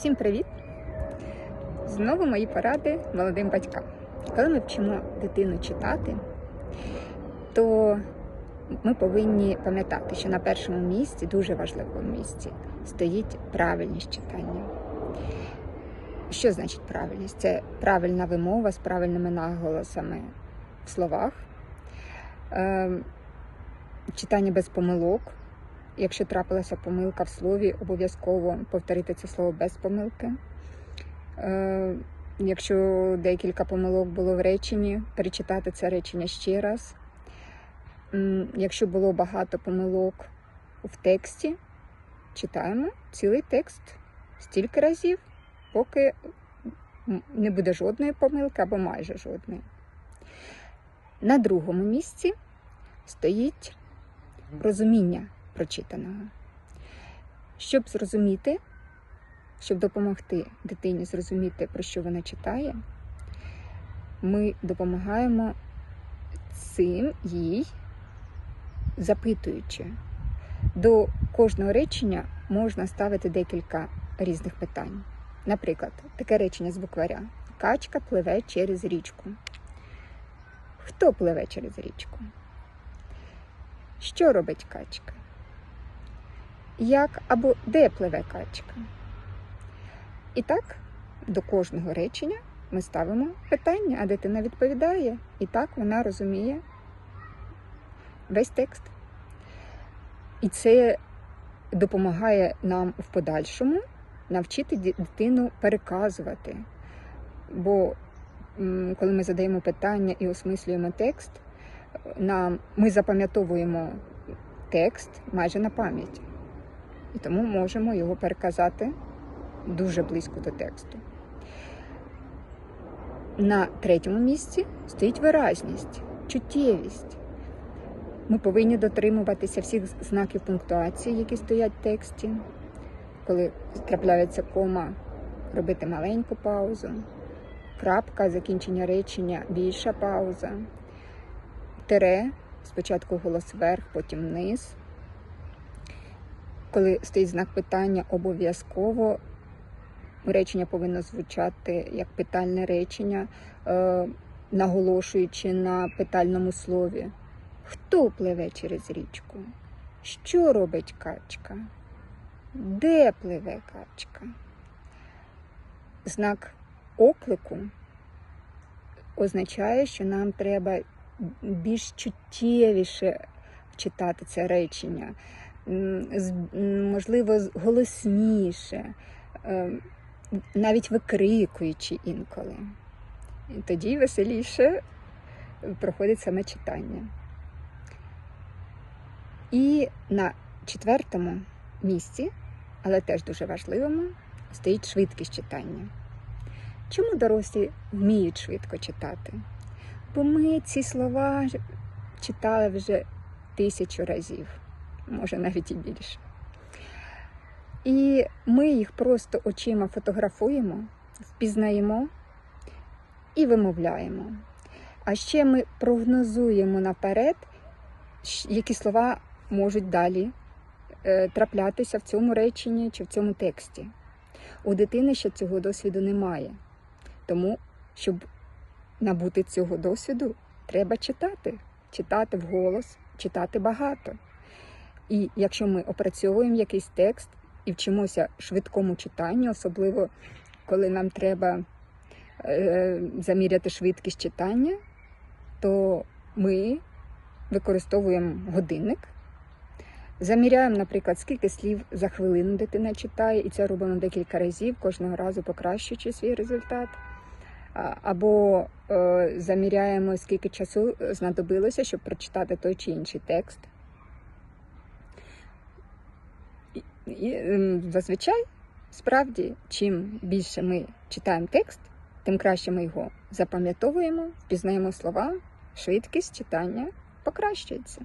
Всім привіт! Знову мої поради молодим батькам. Коли ми вчимо дитину читати, то ми повинні пам'ятати, що на першому місці, дуже важливому місці, стоїть правильність читання. Що значить правильність? Це правильна вимова з правильними наголосами в словах, е, читання без помилок. Якщо трапилася помилка в слові, обов'язково повторити це слово без помилки. Е, Якщо декілька помилок було в реченні, перечитати це речення ще раз. Якщо було багато помилок в тексті, читаємо цілий текст стільки разів, поки не буде жодної помилки або майже жодної. На другому місці стоїть розуміння прочитаного. Щоб зрозуміти, щоб допомогти дитині зрозуміти, про що вона читає, ми допомагаємо цим їй, запитуючи. До кожного речення можна ставити декілька різних питань. Наприклад, таке речення з букваря: Качка пливе через річку. Хто пливе через річку? Що робить качка? Як або де пливе качка? І так, до кожного речення ми ставимо питання, а дитина відповідає. І так вона розуміє весь текст. І це допомагає нам в подальшому навчити дитину переказувати. Бо коли ми задаємо питання і осмислюємо текст, нам, ми запам'ятовуємо текст майже на пам'ять. І тому можемо його переказати дуже близько до тексту. На третьому місці стоїть виразність, чуттєвість. Ми повинні дотримуватися всіх знаків пунктуації, які стоять в тексті. Коли трапляється кома, робити маленьку паузу, крапка, закінчення речення, більша пауза, тире, спочатку голос вверх, потім вниз. Коли стоїть знак питання, обов'язково речення повинно звучати як питальне речення, е, наголошуючи на питальному слові. Хто пливе через річку? Що робить качка? Де пливе качка? Знак оклику означає, що нам треба більш чуттєвіше читати це речення, можливо, голосніше, е, навіть викрикуючи інколи. І тоді веселіше проходить саме читання. І на четвертому місці, але теж дуже важливому, стоїть швидкість читання. Чому дорослі вміють швидко читати? Бо ми ці слова читали вже тисячу разів, може навіть і більше. І ми їх просто очима фотографуємо, впізнаємо і вимовляємо. А ще ми прогнозуємо наперед, які слова можуть далі е, траплятися в цьому реченні чи в цьому тексті. У дитини ще цього досвіду немає. Тому, щоб набути цього досвіду, треба читати, читати вголос, читати багато. І якщо ми опрацьовуємо якийсь текст і вчимося швидкому читанню, особливо коли нам треба е, заміряти швидкість читання, то ми використовуємо годинник. Заміряємо, наприклад, скільки слів за хвилину дитина читає, і це робимо декілька разів, кожного разу покращуючи свій результат. Або е, заміряємо, скільки часу знадобилося, щоб прочитати той чи інший текст. І, ем, зазвичай, справді, чим більше ми читаємо текст, тим краще ми його запам'ятовуємо, впізнаємо слова, швидкість читання покращується.